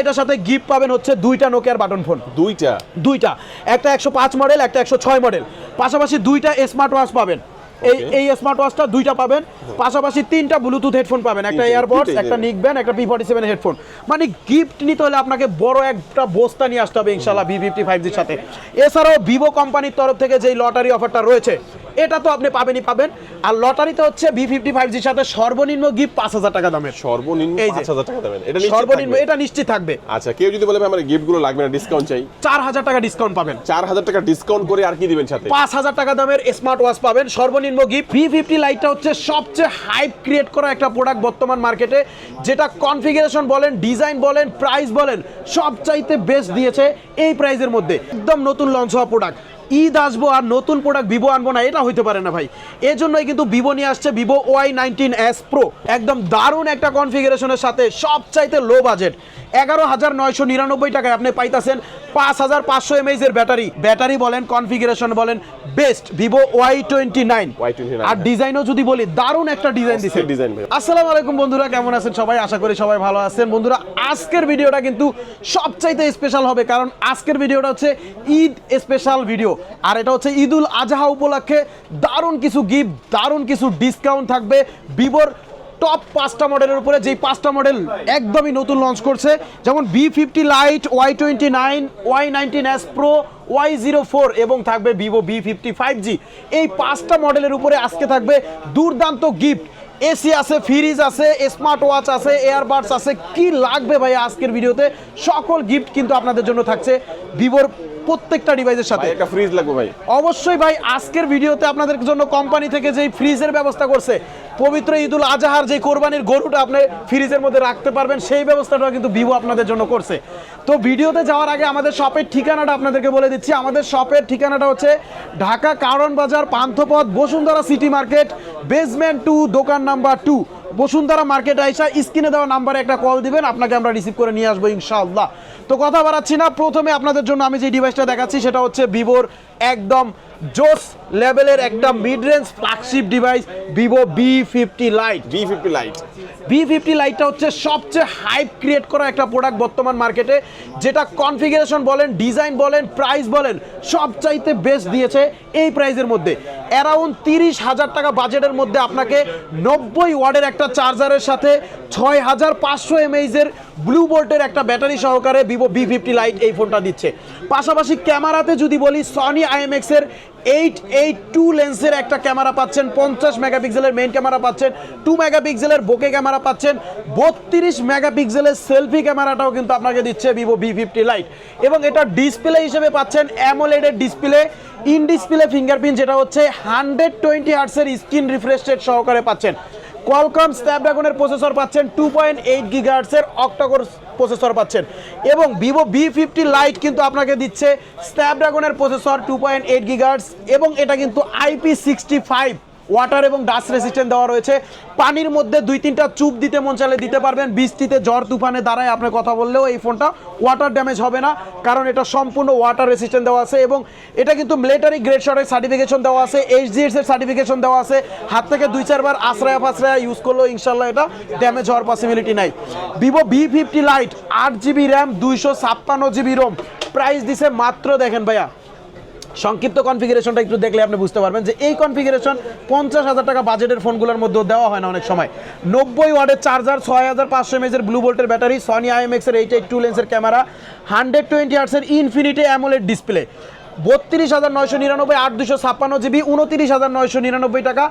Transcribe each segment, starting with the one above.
এটার সাথে গিফট পাবেন হচ্ছে দুইটা নোকিয়ার বাটন ফোন দুইটা? দুইটা। একটা একশো পাঁচ মডেল একটা একশো ছয় মডেল পাশাপাশি দুইটা স্মার্ট ওয়াচ পাবেন। এই এই স্মার্ট ওয়াচটা দুইটা পাবেন পাশাপাশি তিনটা ব্লুটুথ হেডফোন পাবেন একটা তিনটে, এয়ারবডস একটা দেবে। একটা পি ফর্টি সেভেন হেডফোন মানে গিফট নিতে হলে আপনাকে বড় একটা বস্তা নিয়ে আসতে হবে ইনশাল্লাহ ভি ফিফটি ফাইভ জির সাথে। এছাড়াও ভিভো কোম্পানির তরফ থেকে যেই লটারি অফারটা রয়েছে এটা তো আপনি পাবেনই পাবেন। আর লটারিতে হচ্ছে ভি ফিফটি ফাইভ জির সাথে সর্বনিম্ন গিফট পাঁচ হাজার টাকা দামের। সর্বনিম্ন পাঁচ হাজার টাকা দেবেন এটা নিশ্চিত সর্বনিম্ন এটা নিশ্চিত থাকবে। আচ্ছা কেউ যদি বলে আমার গিফটগুলো লাগবে না ডিসকাউন্ট চাই। চার হাজার টাকা ডিসকাউন্ট পাবেন। চার হাজার টাকা ডিসকাউন্ট করে আর কি দিবেন সাথে? পাঁচ হাজার টাকা দামের স্মার্ট ওয়াচ পাবেন সর্বনিম্ন গিফট পি ফিফটি লাইটটা হচ্ছে সবচেয়ে হাইপ ক্রিয়েট করা একটা প্রোডাক্ট বর্তমান মার্কেটে যেটা কনফিগারেশন বলেন ডিজাইন বলেন প্রাইস বলেন, সবচাইতে বেস্ট দিয়েছে এই প্রাইজের মধ্যে। একদম নতুন লঞ্চ হওয়া প্রোডাক্ট ঈদ আসব আর নতুন প্রোডাক্ট ভিভো আনব না এটা হইতে পারে না ভাই। এজন্যই কিন্তু ভিভো নিয়ে আসছে Vivo Y nineteen S pro একদম দারুণ একটা কনফিগারেশনের সাথে সবচাইতে লো বাজেট এগারো হাজার নয়শো নিরানব্বই টাকায় আপনি পাইতাছেন পাঁচ হাজার পাঁচশো এমএইচ এর ব্যাটারি ব্যাটারি বলেন কনফিগারেশন বলেন best Vivo Y twenty nine. Y29 আর ডিজাইনও যদি বলি দারুণ একটা ডিজাইন দিছে। ডিজাইন আসসালামু আলাইকুম বন্ধুরা কেমন আছেন সবাই? আশা করি সবাই ভালো আছেন। বন্ধুরা আজকের ভিডিওটা কিন্তু সবচাইতে স্পেশাল হবে কারণ আজকের ভিডিওটা হচ্ছে ঈদ স্পেশাল ভিডিও আর এটা হচ্ছে ঈদুল আজহা উপলক্ষে দারুণ কিছু গিফট দারুণ কিছু ডিসকাউন্ট থাকবে। ভিভোর টপ পাঁচটা মডেলের উপরে, যেই পাঁচটা মডেল একদমই নতুন লঞ্চ করছে। যেমন V fifty lite Y twenty nine Y nineteen S pro Y zero four এবং থাকবে Vivo V fifty five G এই পাঁচটা মডেলের উপরে আজকে থাকবে দুর্দান্ত গিফট এসি আছে ফ্রিজ আছে স্মার্ট ওয়াচ আছে এয়ারবাডস আছে, কি লাগবে ভাই আজকের ভিডিওতে? সকল গিফট কিন্তু আপনাদের জন্য থাকছে। ভিভোর প্রত্যেকটা ডিভাইসের সাথে। একটা ফ্রিজ লাগবে ভাই। অবশ্যই ভাই আজকের ভিডিওতে আপনাদের জন্য কোম্পানি থেকে যেই ফ্রিজের ব্যবস্থা করছে পবিত্র ঈদুল আজহার যে কোরবানির গরুটা আপনি ফ্রিজের মধ্যে রাখতে পারবেন সেই ব্যবস্থাটাও কিন্তু ভিভো আপনাদের জন্য করছে। তো ভিডিওতে যাওয়ার আগে আমাদের শপের ঠিকানাটা আপনাদেরকে বলে দিচ্ছি। আমাদের শপের ঠিকানাটা হচ্ছে Dhaka Karwan Bazar Panthapath Bashundhara city market basement two দোকান নাম্বার টু বসুন্ধরা মার্কেট আইসা স্ক্রিনে দেওয়া নাম্বারে একটা কল দিবেন, আপনাকে আমরা রিসিভ করে নিয়ে আসব ইনশাআল্লাহ। তো কথা বাড়াচ্ছি না, প্রথমে আপনাদের জন্য আমি যে ডিভাইসটা দেখাচ্ছি সেটা হচ্ছে ভিভোর একদম জোস লেভেলের একটা mid range flagship device Vivo V fifty lite V fifty lite V fifty লাইটটা হচ্ছে সবচেয়ে হাইপ ক্রিয়েট করা একটা প্রোডাক্ট বর্তমান মার্কেটে যেটা কনফিগারেশন বলেন ডিজাইন বলেন প্রাইস বলেন সবচাইতে বেস্ট দিয়েছে এই প্রাইসের মধ্যে। অ্যারাউন্ড তিরিশ হাজার টাকা বাজেটের মধ্যে আপনাকে নব্বই ওয়ার্ডের একটা চার্জারের সাথে ছয় হাজার পাঁচশো এমএইচের ব্লু বোল্টের একটা ব্যাটারি সহকারে ভিভো বি ফিফটি লাইট এই ফোনটা দিচ্ছে। পাশাপাশি ক্যামেরাতে যদি বলি সনি আইএমএক্স এর এইট এইট টু লেন্সের একটা ক্যামেরা পাচ্ছেন, পঞ্চাশ মেগাপিক্সেলের মেইন ক্যামেরা পাচ্ছেন টু মেগাপিক্সেলের বোকে ক্যামেরা পাচ্ছেন, বত্রিশ মেগাপিক্সেলের সেলফি ক্যামেরাটাও কিন্তু আপনাকে দিচ্ছে ভিভো ভি ফিফটি লাইট এবং এটা ডিসপ্লে হিসেবে পাচ্ছেন অ্যামোলেডের ডিসপ্লে ইন ডিসপ্লে ফিঙ্গারপ্রিন্ট যেটা হচ্ছে হান্ড্রেড টোয়েন্টি হার্টসের স্ক্রিন রিফ্রেশ রেট সহকারে পাচ্ছেন। কোয়ালকম স্ন্যাপড্রাগনের প্রসেসর পাচ্ছেন টু পয়েন্ট এইট গিগার্সের অক্টাকোর প্রসেসর পাচ্ছেন। এবং ভিভো বি ফিফটি লাইট কিন্তু আপনাকে দিচ্ছে স্ন্যাপড্রাগনের processor two point eight gigahertz এবং এটা কিন্তু আইপি সিক্সটি ফাইভ ওয়াটার এবং ডাস্ট রেসিস্ট্যান্ট দেওয়া রয়েছে। পানির মধ্যে দুই তিনটা চুপ দিতে মন চাইলে দিতে পারবেন। বৃষ্টিতে ঝড় তুফানে দাঁড়ায় আপনি কথা বললেও এই ফোনটা ওয়াটার ড্যামেজ হবে না, কারণ এটা সম্পূর্ণ ওয়াটার রেসিস্ট্যান্ট দেওয়া আছে এবং এটা কিন্তু মিলিটারি গ্রেড শটের সার্টিফিকেশন দেওয়া আছে এইচ এইচডিএস এর সার্টিফিকেশন দেওয়া আছে। হাত থেকে দুই চারবার আশ্রয়া ফাশ্রয়া ইউজ করলেও ইনশাল্লাহ এটা ড্যামেজ হওয়ার পসিবিলিটি নাই। ভিভো বি ফিফটি লাইট আট জিবি র্যাম দুইশো ছাপ্পান্ন জিবি রোম প্রাইস দিছে মাত্র দেখেন ভাইয়া। সংক্ষিপ্ত কনফিগারেশনটা একটু দেখলে আপনি বুঝতে পারবেন যে এই কনফিগারেশন পঞ্চাশ হাজার টাকা বাজেটের ফোনগুলোর মধ্যেও দেওয়া হয় না অনেক সময়। নব্বই ওয়ার্ডের চার্জার ছয় হাজার পাঁচশো এমএজের ব্লু বোল্টের ব্যাটারি সনি আইএমএক্সের এইট এইট টু লেন্সের ক্যামেরা হান্ড্রেড টোয়েন্টি আর্টসের ইনফিনিটি অ্যামোলেড ডিসপ্লে বত্রিশ হাজার নয়শো নিরানব্বই, আট দুশো ছাপ্পান্ন জিবি, উনত্রিশ হাজার নয়শো নিরানব্বই টাকা,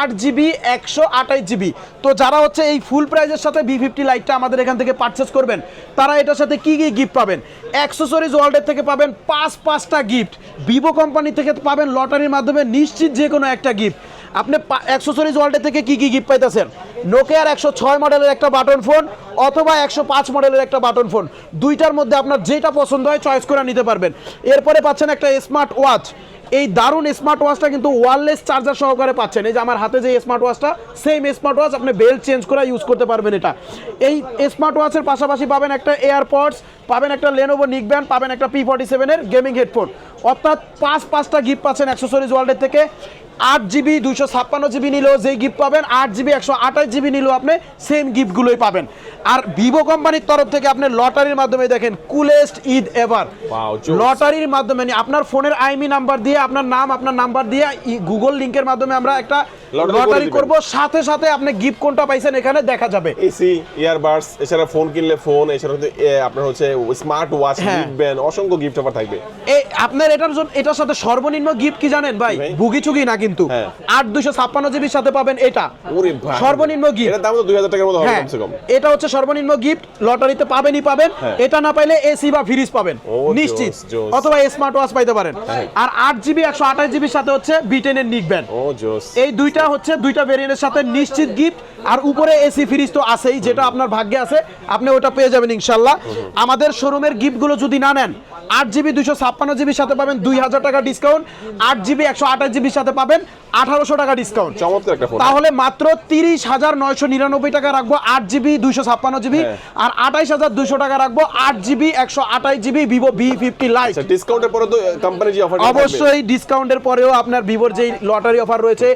আট জিবি, একশো আঠাইশ জিবি। তো যারা হচ্ছে এই ফুল প্রাইজের সাথে বি ফিফটি লাইটটা আমাদের এখান থেকে পারচেস করবেন, তারা এটার সাথে কী কী গিফট পাবেন? অ্যাক্সেসরিজ ওয়ার্ল্ডের থেকে পাবেন পাঁচ পাঁচটা গিফট ভিভো কোম্পানি থেকে পাবেন লটারির মাধ্যমে নিশ্চিত যে কোনো একটা গিফট আপনি অ্যাক্সেসরিজ ওয়ার্ল্ডের থেকে কি কি গিফট পাইতেছেন? নোকিয়ার একশো ছয় মডেলের একটা বাটন ফোন অথবা একশো পাঁচ মডেলের একটা বাটন ফোন দুইটার মধ্যে আপনার যেটা পছন্দ হয় চয়েস করে নিতে পারবেন। এরপরে পাচ্ছেন একটা স্মার্ট ওয়াচ এই দারুণ স্মার্ট ওয়াচটা কিন্তু ওয়ারলেস চার্জার সহকারে পাচ্ছেন। এই যে আমার হাতে যে স্মার্ট ওয়াচটা সেম স্মার্ট ওয়াচ আপনি বেল্ট চেঞ্জ করে ইউজ করতে পারবেন এটা। এই স্মার্ট ওয়াচের পাশাপাশি পাবেন একটা এয়ারপডস পাবেন একটা লেনোভো নিক ব্যান্ড পাবেন একটা পি ফর্টি সেভেনের গেমিং হেডফোন অর্থাৎ পাঁচ পাঁচটা গিফট পাচ্ছেন অ্যাক্সেসরিজ ওয়ার্ল্ডের থেকে। আট জিবি দুশো ছাপ্পান্ন জিবি নিলেও যেই গিফট পাবেন আট জিবি একশো আঠাশ জিবি নিলেও আপনি সেম গিফটগুলোই পাবেন। আর ভিভো কোম্পানির তরফ থেকে আপনি লটারির মাধ্যমে দেখেন কুলেস্ট ঈদ এভার লটারির মাধ্যমে আপনার ফোনের আইমি নাম্বার দিয়ে আপনার নাম আপনার নাম্বার দিয়ে গুগল লিংকের মাধ্যমে আমরা একটা লটারি করে করব। সাথে সাথে আপনি গিফট কোনটা পাইছেন এখানে দেখা যাবে। এসি ইয়ারবাডস এছাড়া ফোন কিনলে ফোন এছাড়া হচ্ছে, আপনার হচ্ছে স্মার্ট ওয়াচ। লিখবেন অসংখ্য গিফট অফার থাকবে। এই আপনার এটার জন্য এটার সাথে সর্বনিম্ন গিফট কি জানেন ভাই? ভাই? বুগি চুগি না কিন্তু হ্যাঁ। আট দুশো ছাপ্পান্ন জিবির সাথে পাবেন এটা। সর্বনিম্ন গিফট দাম তো দুই হাজার টাকার মতো হ্যাঁ এটা হচ্ছে সর্বনিম্ন গিফট লটারিতে পাবেনই পাবেন। হ্যাঁ। এটা না পাইলে এসি বা ফ্রিজ পাবেন। নিশ্চিত। অথবা স্মার্ট ওয়াচ পাইতে পারেন। আর আট জিবি একশো আঠাশ জিবির সাথে হচ্ছে বিটেনের নিক ব্যান্ড এই দুইটা হচ্ছে দুইটা ভেরিয়েন্টের সাথে নিশ্চিত গিফট আর উপরে এসি ফ্রিজ তো আছেই যেটা আপনার ভাগ্যে আছে আপনি ওটা পেয়ে যাবেন ইনশাল্লাহ আমাদের শোরুমের গিফটগুলো যদি না নেন আট জিবি দুশো ছাপ্পান্ন জিবির সাথে পাবেন দুই হাজার টাকা ডিসকাউন্ট আট জিবি একশো আঠাশ জিবির সাথে পাবেন আঠারোশো টাকা ডিসকাউন্ট চমৎকার একটা তাহলে মাত্র তিরিশ হাজার নয়শো নিরানব্বই টাকা রাখব আট জিবি দুইশো ছাপ্পান্ন জিবি হ্যাঁ। আর আঠাইশ হাজার দুইশো টাকা রাখব আট জিবি একশো আঠাইশ GB Vivo V fifty lite ডিসকাউন্টের পরে তো কোম্পানি যে অফার অবশ্যই ডিসকাউন্টের পরেও আপনার ভিভোর যেই লটারি অফার রয়েছে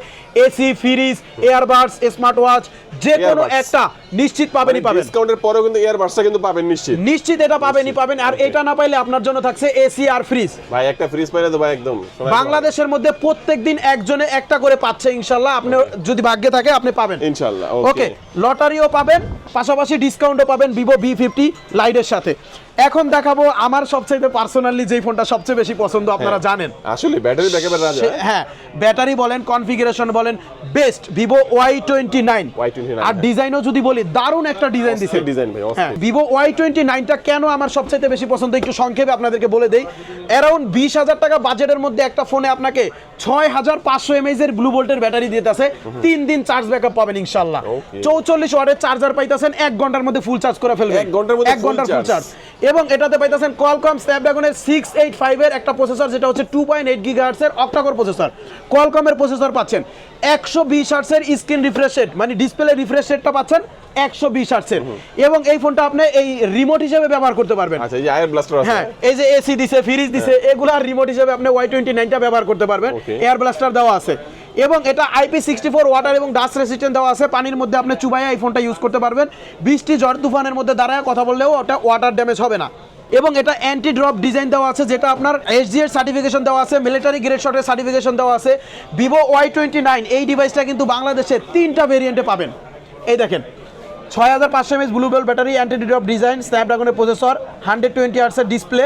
AC fridge airbuds smart watch যে কোনো একটা নিশ্চিত পাবেনই পাবেন। ডিসকাউন্টের পরেও কিন্তু ইয়ারবাডসটা কিন্তু পাবেন নিশ্চিত। নিশ্চিত এটা পাবেনই পাবেন। আর এটা না পাইলে আপনার জন্য থাকছে এসি আর ফ্রিজ। ভাই একটা ফ্রিজ পাইলে তো ভাই একদম বাংলাদেশের মধ্যে প্রত্যেক দিন একজনে একটা করে পাচ্ছে ইনশাল্লাহ। আপনি যদি ভাগ্যে থাকে আপনি পাবেন। ইনশাল্লাহ ওকে লটারিও পাবেন পাশাপাশি ডিসকাউন্টও পাবেন ভিভো ভি ফিফটি লাইটের সাথে। এখন দেখাবো আমার সবচেয়ে পার্সোনালি যেই ফোনটা সবচেয়ে বেশি পছন্দ আপনারা জানেন। আসলে ব্যাটারি ব্যাকআপের রাজা। হ্যাঁ ব্যাটারি বলেন কনফিগারেশন বলেন best Vivo Y twenty nine Y29 আর ডিজাইনও যদি বলি দারুণ একটা ডিজাইন দিছে। design ভাই। হ্যাঁ ভিভো ওয়াই টোয়েন্টি নাইনটা কেন আমার সবচেয়ে বেশি পছন্দ? একটু সংক্ষেপে আপনাদেরকে বলে দেই। অ্যারাউন্ড বিশ হাজার টাকা বাজেটের মধ্যে একটা ফোনে আপনাকে ছয় হাজার পাঁচশো এমএইচ এর ব্লু ভোল্টের ব্যাটারি দিতেছে। তিন দিন চার্জ ব্যাকআপ পাবেন ইনশাল্লাহ. চৌচল্লিশ ওয়াটের চার্জার পাইতেছেন এক ঘণ্টার মধ্যে ফুল চার্জ করে ফেলবেন। এক ঘণ্টার মধ্যে এক ঘণ্টার ফুল চার্জ এবং এটাতে পাইতেছেন কলকম স্ন্যাপড্রাগনের সিক্স এইট ফাইভের একটা প্রসেসর যেটা হচ্ছে টু পয়েন্ট এইট গিগাহার্সের অক্টাকোর প্রসেসর কলকমের প্রসেসর পাচ্ছেন। একশো বিশ হার্সের স্ক্রিন রিফ্রেশ রেট মানে ডিসপ্লে রিফ্রেশ রেটটা পাচ্ছেন। একশো বিশ হার্সের এবং এই ফোনটা আপনি এই রিমোট হিসেবে ব্যবহার করতে পারবেন। আচ্ছা এই আয়ার ব্লাস্টার আছে। হ্যাঁ এই যে এসি দিছে ফ্রিজ দিছে এগুলার রিমোট হিসেবে আপনি ওয়াই টোয়েন্টি নাইনটা ব্যবহার করতে পারবেন। এয়ার ব্লাস্টার দেওয়া আছে। এবং এটা আইপি সিক্সটি ফোর ওয়াটার এবং ডাস্ট রেসিস্ট্যান্ট দেওয়া আছে। পানির মধ্যে আপনি চুবাইয়া এই ফোনটা ইউজ করতে পারবেন। বৃষ্টি ঝড় তুফানের মধ্যে দাঁড়ায় কথা বললেও ওটা ওয়াটার ড্যামেজ হবে না। এবং এটা অ্যান্টি ড্রপ ডিজাইন দেওয়া আছে যেটা আপনার এসডি এর সার্টিফিকেশন দেওয়া আছে মিলিটারি গ্রেড শটের সার্টিফিকেশন দেওয়া আছে। ভিভো ওয়াই টোয়েন্টি নাইন এই ডিভাইসটা কিন্তু বাংলাদেশে তিনটা ভেরিয়েন্টে পাবেন। এই দেখেন ছয় হাজার পাঁচশো এমএস ব্লু বেল ব্যাটারি অ্যান্টি ড্রপ ডিজাইন স্ন্যাপড্রাগনের প্রসেসর হান্ড্রেড টোয়েন্টি আর্টসের ডিসপ্লে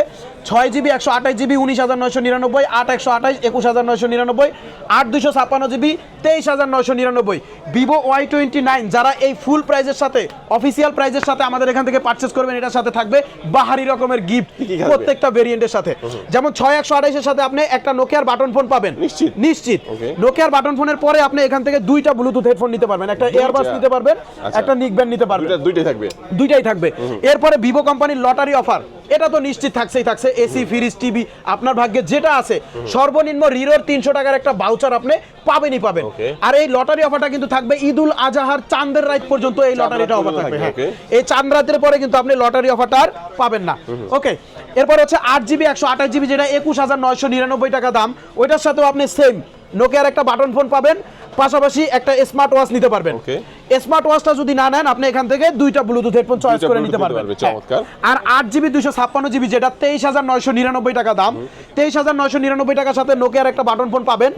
ছয় জিবি একশো আঠাশ জিবি উনিশ হাজার নয়শো নিরানব্বই আট একশো আঠাশ একুশ হাজার নয়শো নিরানব্বই আট দুশো ছাপ্পান্ন জিবি তেইশ হাজার নয়শো নিরানব্বই। ভিভো ওয়াই টোয়েন্টি নাইন যারা এই ফুল প্রাইজের সাথে অফিসিয়াল প্রাইজের সাথে আমাদের এখান থেকে পারচেস করবেন এটার সাথে থাকবে বাহারি রকমের গিফট? প্রত্যেকটা ভেরিয়েন্টের সাথে। যেমন ছয় একশো আঠাইশের সাথে আপনি একটা নোকিয়ার বাটন ফোন পাবেন। নিশ্চিত? নিশ্চিত। নোকিয়ার বাটন ফোনের পরে আপনি এখান থেকে দুইটা ব্লুটুথ হেডফোন নিতে পারবেন। একটা? এয়ারবাস নিতে পারবেন আচ্ছা। একটা নিক ব্যান্ড নিতে পারবেন। দুইটাই থাকবে। দুইটাই থাকবে। এরপরে ভিভো কোম্পানির লটারি অফার এটা তো নিশ্চিত থাকছেই থাকছে এসি ফ্রিজ টিভি আপনার ভাগ্যে যেটা আছে সর্বনিম্ন রিরোর তিনশো টাকার একটা বাউচার আপনি পাবেনই পাবেন. আর এই লটারি অফারটা কিন্তু থাকবে ঈদুল আজহার চাঁদের রাত পর্যন্ত এই লটারিটা অফার থাকবে হ্যাঁ। এই চাঁদ রাতের পরে কিন্তু আপনি লটারি অফারটা আর পাবেন না। ওকে এরপর হচ্ছে আট জিবি একশো আঠাশ জিবি যেটা একুশ হাজার নয়শো নিরানব্বই টাকা দাম ওইটার সাথেও আপনি সেম নোকিয়ার একটা বাটন ফোন পাবেন পাশাপাশি একটা স্মার্ট ওয়াচ নিতে পারবেন। স্মার্ট ওয়াচটা যদি না নেন আপনি এখান থেকে দুইটা ব্লুটুথ হেডফোন চয়েস করে নিতে পারবেন। পারবে, হ্যাঁ। আর আট জিবি দুইশো ছাপ্পান্ন জিবি যেটা তেইশ হাজার নয়শো নিরানব্বই টাকা দাম। তেইশ হাজার নয়শো নিরানব্বই টাকার সাথে নোকিয়ার একটা বাটন ফোন পাবেন।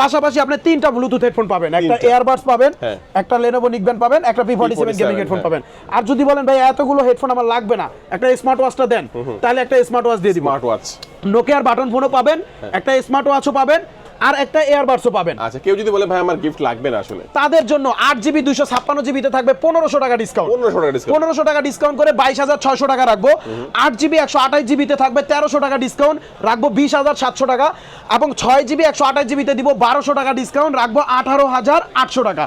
পাশাপাশি আপনি তিনটা ব্লুটুথ হেডফোন পাবেন। একটা তিনটা। এয়ারবাডস পাবেন হ্যাঁ। একটা লেনোভো নিকব্যান্ড পাবেন একটা P forty seven gaming headphone হ্যাঁ। পাবেন। আর যদি বলেন ভাই এতগুলো হেডফোন আমার লাগবে না একটা স্মার্ট ওয়াচটা দেন তাহলে একটা স্মার্ট ওয়াচ দিয়ে দিব। স্মার্ট ওয়াচ নোকিয়ার বাটন ফোনও পাবেন একটা স্মার্ট ওয়াচও পাবেন আর একটা এয়ারবাডসও পাবেন। আচ্ছা কেউ যদি বলে ভাই আমার গিফট লাগবে না আসলে। তাদের জন্য আট জিবি দুশো ছাপ্পান্ন জিবিতে থাকবে পনেরোশো টাকা ডিসকাউন্ট পনেরোশো টাকা ডিসকাউন্ট পনেরোশো টাকা ডিসকাউন্ট করে বাইশ হাজার ছয়শো টাকা রাখব। আট জিবি একশো আঠাশ জিবিতে থাকবে তেরোশো টাকা ডিসকাউন্ট রাখব বিশ হাজার সাতশো টাকা এবং ছয় জিবি একশো আঠাশ জিবিতে দিব বারোশো টাকা ডিসকাউন্ট রাখব আঠারো হাজার আটশো টাকা।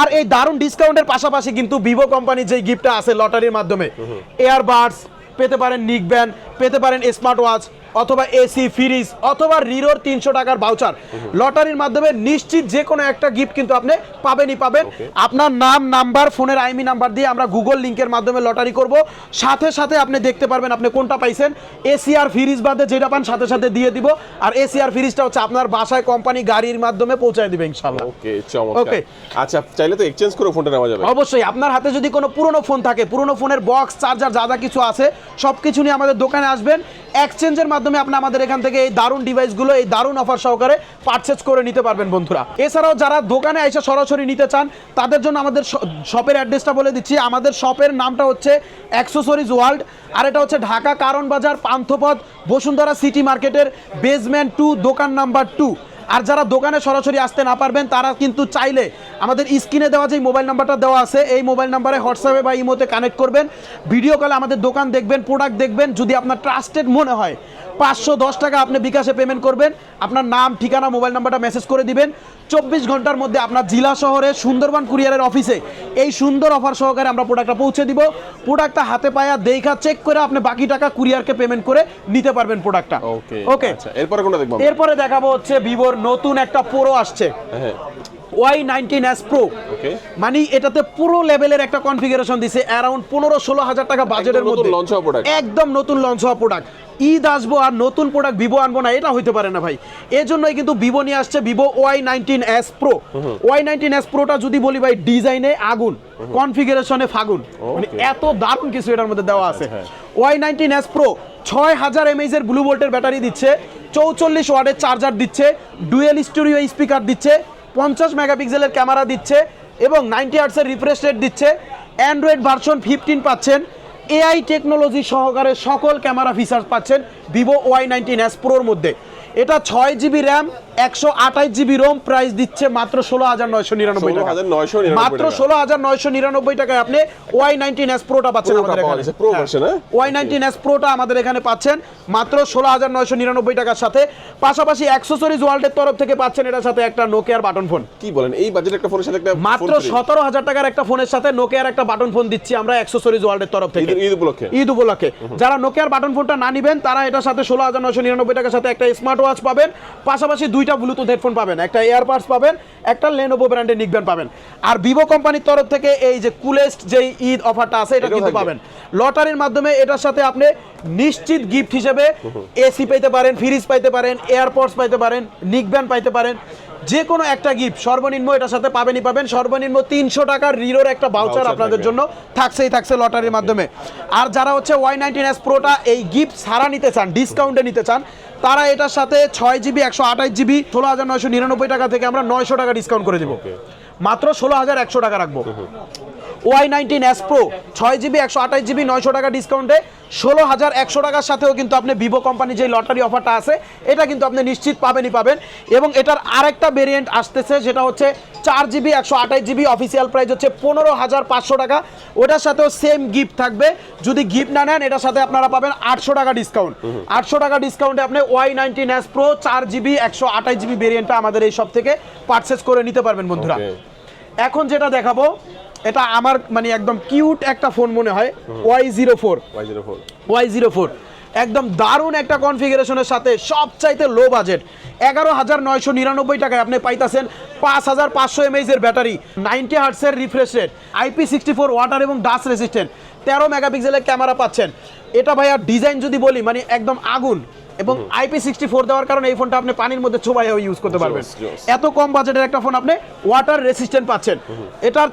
আর এই দারুণ ডিসকাউন্টের পাশাপাশি কিন্তু ভিভো কোম্পানির যে গিফটটা আছে লটারির মাধ্যমে এয়ারবাডস পেতে পারেন নিক ব্যান্ড পেতে পারেন স্মার্ট ওয়াচ অথবা এসি ফ্রিজ অথবা রিরোর তিনশো টাকার বাউচার লটারির মাধ্যমে নিশ্চিত যে কোনো একটা গিফট কিন্তু আপনি পাবেনই পাবেন। আপনার নাম নাম্বার ফোনের আইমি নাম্বার দিয়ে আমরা গুগল লিঙ্কের মাধ্যমে লটারি করব। সাথে সাথে আপনি দেখতে পারবেন আপনি কোনটা পাইছেন। এসি আর ফ্রিজ বাদে যেটা পান সাথে সাথে দিয়ে দিব। আর এসি আর ফ্রিজটা হচ্ছে আপনার বাসায় কোম্পানি গাড়ির মাধ্যমে পৌঁছায় দিবে ইনশাল্লাহ ওকে চমৎকার। Okay. আচ্ছা চাইলে তো এক্সচেঞ্জ করে ফোনটা নেওয়া যাবে। অবশ্যই আপনার হাতে যদি কোনো পুরনো ফোন থাকে পুরনো ফোনের বক্স চার্জার যা যা কিছু আছে সব কিছু নিয়ে আমাদের দোকানে আসবেন। এক্সচেঞ্জের মাধ্যমে আপনি আমাদের এখান থেকে এই দারুণ ডিভাইসগুলো এই দারুণ অফার সহকারে পারচেজ করে নিতে পারবেন বন্ধুরা। এছাড়াও যারা দোকানে এসে সরাসরি নিতে চান, তাদের জন্য আমাদের শপের অ্যাড্রেসটা বলে দিচ্ছি। আমাদের শপের নামটা হচ্ছে অ্যাক্সেসরিজ ওয়ার্ল্ড আর এটা হচ্ছে ঢাকা কারণ বাজার, পান্থপথ, বসুন্ধরা সিটি মার্কেটের বেসমেন্ট টু দোকান নাম্বার টু আর যারা দোকানে সরাসরি আসতে না পারবেন, তারা কিন্তু চাইলে আমাদের স্ক্রিনে দেওয়া যে মোবাইল নাম্বারটা দেওয়া আছে, এই মোবাইল নাম্বারে হোয়াটসঅ্যাপে বা ইমোতে কানেক্ট করবেন। ভিডিও কলে আমাদের দোকান দেখবেন প্রোডাক্ট দেখবেন। যদি আপনার ট্রাস্টেড মনে হয় পাঁচশো দশ টাকা আপনি বিকাশে পেমেন্ট করবেন। আপনার নাম ঠিকানা মোবাইল নাম্বারটা মেসেজ করে দিবেন। চব্বিশ ঘণ্টার মধ্যে আপনার জেলা শহরে সুন্দরবন কুরিয়ারের অফিসে এই সুন্দর অফার সহকারে আমরা প্রোডাক্টটা পৌঁছে দিব। প্রোডাক্টটা হাতে পায়া দেখা চেক করে আপনি বাকি টাকা কুরিয়ারকে পেমেন্ট করে নিতে পারবেন প্রোডাক্টটা ওকে ওকে এরপরে কোনটা দেখব এরপরে দেখাবো হচ্ছে ভিভোর নতুন একটা প্রো আসছে। হ্যাঁ। ওয়াই নাইনটিন এস প্রো মানে এটাতে পুরো লেভেলের একটা কনফিগারেশন দিছে অ্যারাউন্ড পনেরো ষোলো হাজার টাকা বাজেটের মধ্যে। launch হওয়া product। একদম নতুন লঞ্চ হওয়া প্রোডাক্ট ঈদ আসব আর নতুন প্রোডাক্ট ভিভো আনব না এটা হইতে পারে না ভাই। এই জন্যই কিন্তু ভিভো নিয়ে আসছে Vivo Y nineteen S pro Y nineteen S প্রোটা যদি বলি ভাই ডিজাইনে আগুন কনফিগারেশনে ফাগুন। মানে এত দারুণ কিছু এটার মধ্যে দেওয়া আছে। ওয়াই নাইনটিন এস প্রো ছয় হাজার এমএইচ এর ব্লু ভোল্টের ব্যাটারি দিচ্ছে চৌচল্লিশ ওয়ার্ডের চার্জার দিচ্ছে ডুয়েল স্টুডিও স্পিকার দিচ্ছে পঞ্চাশ মেগাপিক্সেলের ক্যামেরা দিচ্ছে এবং নাইনটি আর্টসের রিফ্রেশ রেট দিচ্ছে। অ্যান্ড্রয়েড ভার্সন ফিফটিন পাচ্ছেন। এআই টেকনোলজি সহকারে সকল ক্যামেরা ফিচার্স পাচ্ছেন ভিভো ওয়াই নাইনটিন এস প্রোর মধ্যে। এটা ছয় জিবি র্যাম একশো আঠাশ জিবি রোম প্রাইস দিচ্ছে মাত্র ষোলো হাজার নয়শো নিরানব্বই টাকা 16,999 মাত্র ষোলো হাজার নয়শো নিরানব্বই টাকায় আপনি ওয়াই নাইনটিন এস প্রোটা পাচ্ছেন আমাদের এখানে। version, হ্যাঁ? ওয়াই নাইনটিন এস প্রোটা আমাদের এখানে পাচ্ছেন মাত্র ষোলো হাজার নয়শো নিরানব্বই টাকার সাথে। পাশাপাশি অ্যাক্সেসরিজ ওয়ার্ল্ডের তরফ থেকে পাচ্ছেন এটার সাথে একটা নোকিয়ার বাটন ফোন। কি বলেন এই বাজেট একটা ফোনের সাথে একটা মাত্র সতেরো হাজার টাকার একটা ফোনের সাথে নোকিয়ার একটা বাটন ফোন দিচ্ছি আমরা অ্যাক্সেসরিজ ওয়ার্ল্ডের তরফ থেকে। ঈদ- উপলক্ষে। ঈদ উপলক্ষে। যারা নোকিয়ার বাটন ফোনটা না নিবেন তারা এটার সাথে ষোলো হাজার নয়শো নিরানব্বই টাকার সাথে একটা স্মার্ট ওয়াচ পাবেন। পাশাপাশি দুইটা ব্লুটুথ হেডফোন পাবেন একটা এয়ারপাডস পাবেন একটা লেনোভো ব্র্যান্ডের নিকবেন পাবেন। আর ভিভো কোম্পানির তরফ থেকে এই যে কুলেস্ট যে ঈদ অফারটা আছে এটা কিন্তু পাবেন। লটারির মাধ্যমে এটার সাথে আপনি নিশ্চিত গিফট হিসেবে এসি পাইতে পারেন ফ্রিজ পাইতে পারেন এয়ারপডস পাইতে পারেন নিকব্যান্ড পাইতে পারেন। যে কোনো একটা গিফট সর্বনিম্ন এটার সাথে পাবেনই পাবেন। সর্বনিম্ন তিনশো টাকার রিরোর একটা বাউচার আপনাদের জন্য থাকছেই থাকছে লটারির মাধ্যমে। আর যারা হচ্ছে ওয়াই নাইনটিন এস প্রোটা এই গিফট ছাড়া নিতে চান ডিসকাউন্টে নিতে চান তারা এটার সাথে ছয় জিবি, একশো আঠাশ জিবি, ষোলো হাজার নয়শো নিরানব্বই টাকা থেকে আমরা নয়শো টাকা ডিসকাউন্ট করে দেবো। মাত্র ষোলো হাজার একশো টাকা রাখব। ওয়াই নাইনটিন এস প্রো ছয় জিবি, একশো আঠাশ জিবি, নয়শো টাকা ডিসকাউন্টে ষোলো হাজার একশো টাকার সাথেও কিন্তু আপনি ভিভো কোম্পানির যে লটারি অফারটা আছে, এটা কিন্তু আপনি নিশ্চিত পাবেনই পাবেন। এবং এটার আরেকটা ভেরিয়েন্ট আসতেছে, সেটা হচ্ছে চার জিবি, একশো আঠাশ জিবি অফিসিয়াল প্রাইস হচ্ছে পনেরো হাজার পাঁচশো টাকা। ওটার সাথেও সেম গিফট থাকবে। যদি গিফট না নেন, এটার সাথে আপনারা পাবেন আটশো টাকা ডিসকাউন্ট আটশো টাকা ডিসকাউন্টে আপনি ওয়াই নাইনটিন এস প্রো চার জিবি একশো আঠাশ জিবি ভেরিয়েন্টটা আমাদের এই সব থেকে পারচেস করে নিতে পারবেন বন্ধুরা। এখন যেটা দেখাবো এটা আমার মানে একদম কিউট একটা ফোন মনে হয় Y zero four Y04 Y zero four একদম দারুণ একটা কনফিগারেশনের সাথে সবচাইতে লো বাজেট এগারো হাজার নয়শো নিরানব্বই টাকায় আপনি পাইতাছেন পাঁচ হাজার পাঁচশো এমএইচ এর battery ninety হার্টসের refresh rate IP sixty four water এবং ডাস্ট রেসিস্ট্যান্ট তেরো মেগাপিক্সেলের ক্যামেরা পাচ্ছেন। এটা ভাইয়া ডিজাইন যদি বলি মানে একদম আগুন। এবং আইপি সিক্সটি ফোর দেওয়ার কারণে এই ফোনটা আপনি পানির মধ্যে ছোবাইও ইউজ করতে পারবেন. এত কম বাজেটের একটা ফোন আপনি ওয়াটার রেসিস্ট্যান্ট পাচ্ছেন। এটার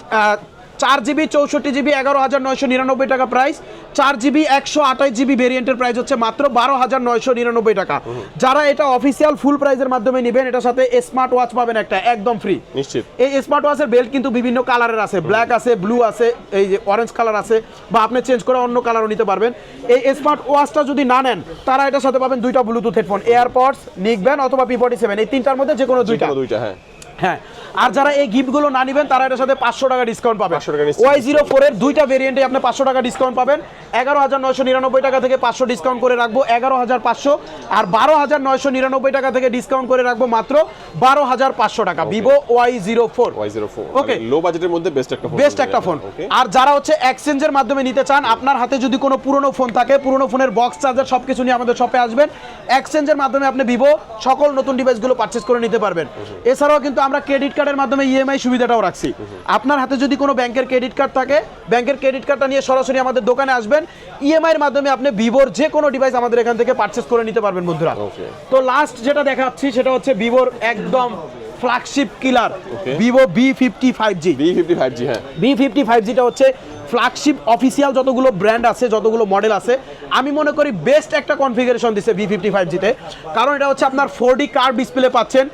চার জিবি চৌষট্টি জিবি এগারো হাজার নয়শো নিরানব্বই টাকা প্রাইস চার জিবি একশো আঠাশ জিবি ভেরিয়েন্টের প্রাইস হচ্ছে মাত্র বারো হাজার নয়শো নিরানব্বই টাকা। যারা এটা অফিসিয়াল ফুল প্রাইসের মাধ্যমে নেবেন এটার সাথে স্মার্ট ওয়াচ পাবেন একটা একদম ফ্রি নিশ্চিত। এই স্মার্ট ওয়াচের বেল্ট কিন্তু বিভিন্ন কালারের আছে। ব্ল্যাক আছে ব্লু আছে এই যে অরেঞ্জ কালার আছে বা আপনি চেঞ্জ করে অন্য কালারও নিতে পারবেন। এই স্মার্ট ওয়াচটা যদি না নেন তারা এটার সাথে পাবেন দুইটা ব্লুটুথ হেডফোন এয়ারপডস নিকব্যান অথবা পি ফর্টি সেভেন এই তিনটার মধ্যে যে কোনো দুইটা। দুইটা হ্যাঁ। হ্যাঁ আর যারা এই গিফটগুলো না নেবেন তারা এটার সাথে পাঁচশো টাকা ডিসকাউন্ট পাবেন। 500 টাকা ওয়াই জিরো ফোরের দুইটা ভেরিয়েন্টে আপনি পাঁচশো টাকা ডিসকাউন্ট পাবেন। এগারো হাজার নয়শো নিরানব্বই টাকা থেকে পাঁচশো ডিসকাউন্ট করে রাখব এগারো হাজার পাঁচশো। আর বারো হাজার নয়শো নিরানব্বই টাকা থেকে ডিসকাউন্ট করে রাখব মাত্র বারো হাজার পাঁচশো টাকা। Vivo Y zero four Y zero four Okay. Low বাজেটের মধ্যে বেস্ট একটা বেস্ট একটা ফোন আর যারা হচ্ছে এক্সচেঞ্জের মাধ্যমে নিতে চান আপনার হাতে যদি কোনো পুরনো ফোন থাকে পুরনো ফোনের বক্স চার্জার সব কিছু নিয়ে আমাদের শপে আসবেন। এক্সচেঞ্জের মাধ্যমে আপনি ভিভো সকল নতুন ডিভাইসগুলো পারচেস করে নিতে পারবেন। এছাড়াও কিন্তু আমরা ক্রেডিট কার্ডের মাধ্যমে ইএমআই সুবিধাটাও রাখছি। আপনার হাতে যদি কোনো ব্যাংকের ক্রেডিট কার্ড থাকে ব্যাংকের ক্রেডিট কার্ডটা নিয়ে সরাসরি আমাদের দোকানে আসবেন। ইএমআই এর মাধ্যমে আপনি ভিভোর যে কোনো ডিভাইস আমাদের এখান থেকে পারচেস করে নিতে পারবেন বন্ধুরা। তো লাস্ট যেটা দেখাচ্ছি সেটা হচ্ছে ভিভোর একদম flagship killer Vivo V fifty five G V fifty five G হ্যাঁ। বি ফিফটি ফাইভ জিটা হচ্ছে ফ্ল্যাগশিপ অফিসিয়াল যতগুলো ব্র্যান্ড আছে যতগুলো মডেল আছে আমি মনে করি বেস্ট একটা কনফিগারেশন দিচ্ছে বি ফিফটি ফাইভ জিতে কারণ এটা হচ্ছে আপনার ফোর ডি কার ডিসপ্লে পাচ্ছেন।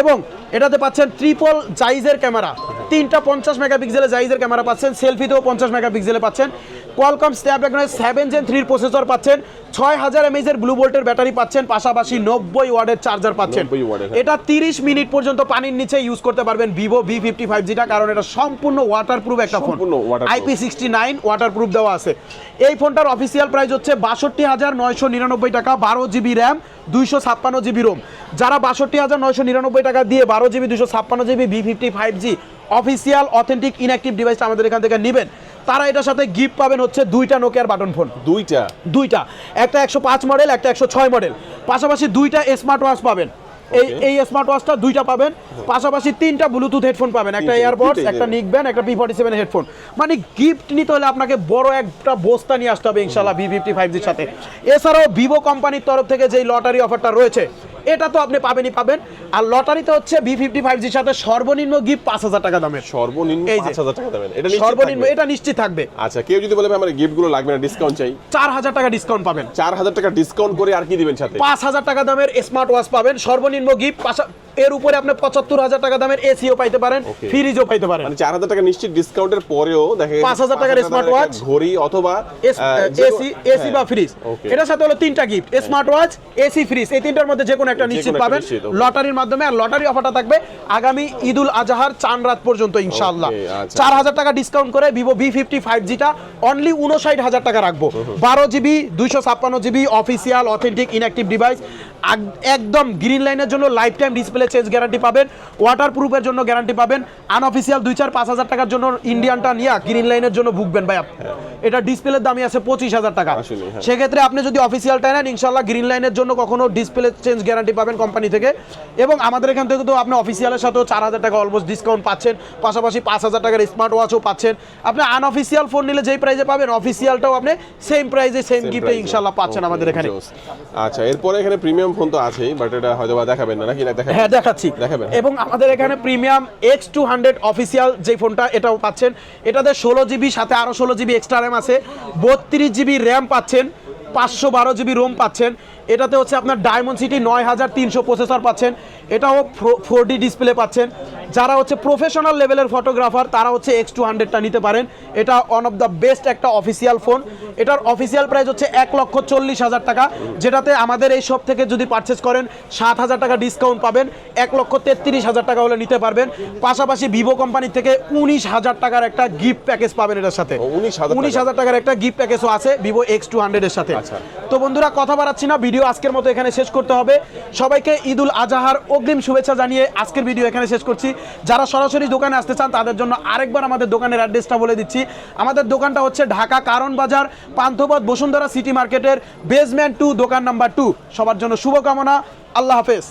এবং এটাতে পাচ্ছেন ট্রিপল জাইজের ক্যামেরা তিনটা পঞ্চাশ মেগাপিক্সেলের জাইজের ক্যামেরা পাচ্ছেন সেলফিতেও পঞ্চাশ মেগাপিক্সেলে পাচ্ছেন। কোয়ালকম স্ন্যাপড্রাগনের সেভেন জেন থ্রির প্রসেসর পাচ্ছেন। ছয় হাজার এমএজের ব্লু ভোল্টের ব্যাটারি পাচ্ছেন পাশাপাশি নব্বই ওয়ার্ডের চার্জার পাচ্ছেন। 90 হ্যাঁ। এটা তিরিশ মিনিট পর্যন্ত পানির নিচে ইউজ করতে পারবেন ভিভো ভি ফিফটি ফাইভ জিটা কারণ এটা সম্পূর্ণ ওয়াটারপ্রুফ একটা phone IP sixty nine waterproof দেওয়া আছে। এই ফোনটার অফিসিয়াল প্রাইস হচ্ছে বাষট্টি হাজার নয়শো নিরানব্বই টাকা বারো জিবি র্যাম দুইশো ছাপ্পান্ন জিবি রোম যারা বাষট্টি হাজার নয়শো নিরানব্বই টাকা দিয়ে বারো জিবি দুশো ছাপ্পান্ন GB V fifty five G official authentic inactive ডিভাইসটা আমাদের এখান থেকে নেবেন। তারা এটার সাথে গিফট পাবেন হচ্ছে দুইটা নোকিয়ার বাটন ফোন দুইটা? দুইটা। একটা একশো পাঁচ মডেল একটা একশো ছয় মডেল পাশাপাশি দুইটা স্মার্ট ওয়াচ পাবেন। এই এই স্মার্ট ওয়াচটা দুইটা পাবেন। পাশাপাশি তিনটা ব্লুটুথ হেডফোন পাবেন। একটা এয়ারপডস একটা দেবেন। নিক ব্যান্ড একটা পি ফর্টি সেভেন হেডফোন মানে গিফট নিতে হলে আপনাকে বড় একটা বস্তা নিয়ে আসতে হবে ইনশাল্লাহ ভি ফিফটি ফাইভ জির সাথে। এছাড়াও ভিভো কোম্পানির তরফ থেকে যেই লটারি অফারটা রয়েছে এটা তো আপনি পাবেনই পাবেন। আর লটারিতে হচ্ছে ভি ফিফটি ফাইভ জির সাথে সর্বনিম্ন গিফট পাঁচ হাজার টাকা দামের। সর্বনিম্ন এই যে। পাঁচ হাজার টাকা দেবেন এটা নিশ্চিত সর্বনিম্ন এটা নিশ্চিত থাকবে। আচ্ছা কেউ যদি বলে আমার গিফটগুলো লাগবে না ডিসকাউন্ট চাই। চার হাজার টাকা ডিসকাউন্ট পাবেন। চার হাজার টাকা ডিসকাউন্ট করে আর কি দিবেন সাথে? পাঁচ হাজার টাকা দামের স্মার্ট ওয়াচ পাবেন সর্বনিম্ন গিফট পাশা এর উপরে আপনি পঁচাত্তর হাজার টাকা দামের এসিও পাইতে পারেন ফ্রিজও পাইতে পারেন। মানে চার হাজার টাকা নিশ্চিত ডিসকাউন্টের পরেও দেখা গেছে 5,000 টাকার 5,000 smart একটা watch, ঘড়ি অথবা এসি এসি বা ফ্রিজ ওকে এটার সাথে হলো তিনটা gift smart watch AC fridge এই তিনটার মধ্যে যে কোনো একটা নিশ্চিত পাবেন লটারির মাধ্যমে আর লটারি অফারটা থাকবে আগামী ঈদুল আজহার চান রাত পর্যন্ত ইনশাআল্লাহ। আচ্ছা। চার হাজার টাকা ডিসকাউন্ট করে ভিভো ভি ফিফটি ফাইভ জিটা অনলি উনষাট হাজার টাকা রাখব। বারো জিবি দুইশো ছাপ্পান্ন GB official authentic inactive device একদম গ্রিন লাইনের জন্য life time display change guarantee পাবেন ওয়াটার প্রুফের জন্য গ্যারান্টি পাবেন আনঅফিসিয়াল দুই চার পাঁচ হাজার টাকার জন্য ইন্ডিয়ানটা নিয়ে গ্রিন লাইনের জন্য ভুগবেন ভাই আপনি এটা ডিসপ্লের দামই আছে পঁচিশ হাজার টাকা। হ্যাঁ। সেক্ষেত্রে আপনি যদি অফিসিয়ালটা নেন ইনশাল্লাহ গ্রিন লাইনের জন্য কখনো ডিসপ্লে চেঞ্জ গ্যারান্টি পাবেন কোম্পানি থেকে। এবং আমাদের এখান থেকে তো আপনি অফিসিয়ালের সাথেও চার হাজার টাকা অলমোস্ট ডিসকাউন্ট পাচ্ছেন। পাশাপাশি পাঁচ হাজার টাকার স্মার্ট ওয়াচও পাচ্ছেন। আপনি আনঅফিসিয়াল ফোন নিলে যেই প্রাইজে পাবেন অফিসিয়ালটাও আপনি সেম প্রাইজে সেম গিফটে ইনশাল্লাহ পাচ্ছেন আমাদের এখানে। আচ্ছা এরপরে এখানে প্রিমিয়াম ফোন তো আছেই বাট এটা হয়তো বা দেখাবেন না নাকি? দেখাবেন। হ্যাঁ দেখাচ্ছি। দেখাবেন। এবং আমাদের এখানে premium X two hundred official যে ফোনটা এটাও পাচ্ছেন। এটাতে ষোলো জিবি সাথে আরও ষোলো জিবি এক্সট্রা র্যাম আছে। বত্রিশ জিবি র্যাম পাচ্ছেন। পাঁচশো বারো জিবি রোম পাচ্ছেন। এটাতে হচ্ছে আপনার ডায়মন্ড সিটি নয় হাজার তিনশো প্রসেসর পাচ্ছেন। এটাও ফোর ডি ডিসপ্লে পাচ্ছেন। যারা হচ্ছে প্রফেশনাল লেভেলের ফটোগ্রাফার তারা হচ্ছে এক্স টু হান্ড্রেডটা নিতে পারেন। এটা ওয়ান অফ দ্য বেস্ট একটা অফিসিয়াল ফোন এটার অফিসিয়াল প্রাইস হচ্ছে এক লক্ষ চল্লিশ হাজার টাকা যেটাতে আমাদের এই শপ থেকে যদি পারচেস করেন সাত হাজার টাকা ডিসকাউন্ট পাবেন এক লক্ষ তেত্রিশ হাজার টাকা হলে নিতে পারবেন। পাশাপাশি ভিভো কোম্পানি থেকে উনিশ হাজার টাকার একটা গিফট প্যাকেজ পাবেন এটার সাথে। ও, 19,000 উনিশ হাজার টাকার একটা গিফট প্যাকেজও আছে ভিভো এক্স টু হান্ড্রেডের সাথে। আচ্ছা। তো বন্ধুরা কথা বাড়াচ্ছি না ভিডিও আজকের মতো এখানে শেষ করতে হবে। সবাইকে ঈদুল আজহার অগ্রিম শুভেচ্ছা জানিয়ে আজকের ভিডিও এখানে শেষ করছি। যারা সরাসরি দোকানে আসতে চান, তাদের জন্য আরেকবার আমাদের দোকানের অ্যাড্রেসটা বলে দিচ্ছি। আমাদের দোকানটা হচ্ছে ঢাকা কারণ বাজার, পান্থপথ, বসুন্ধরা সিটি মার্কেটের বেসমেন্ট টু দোকান নাম্বার টু সবার জন্য শুভকামনা। আল্লাহ হাফেজ।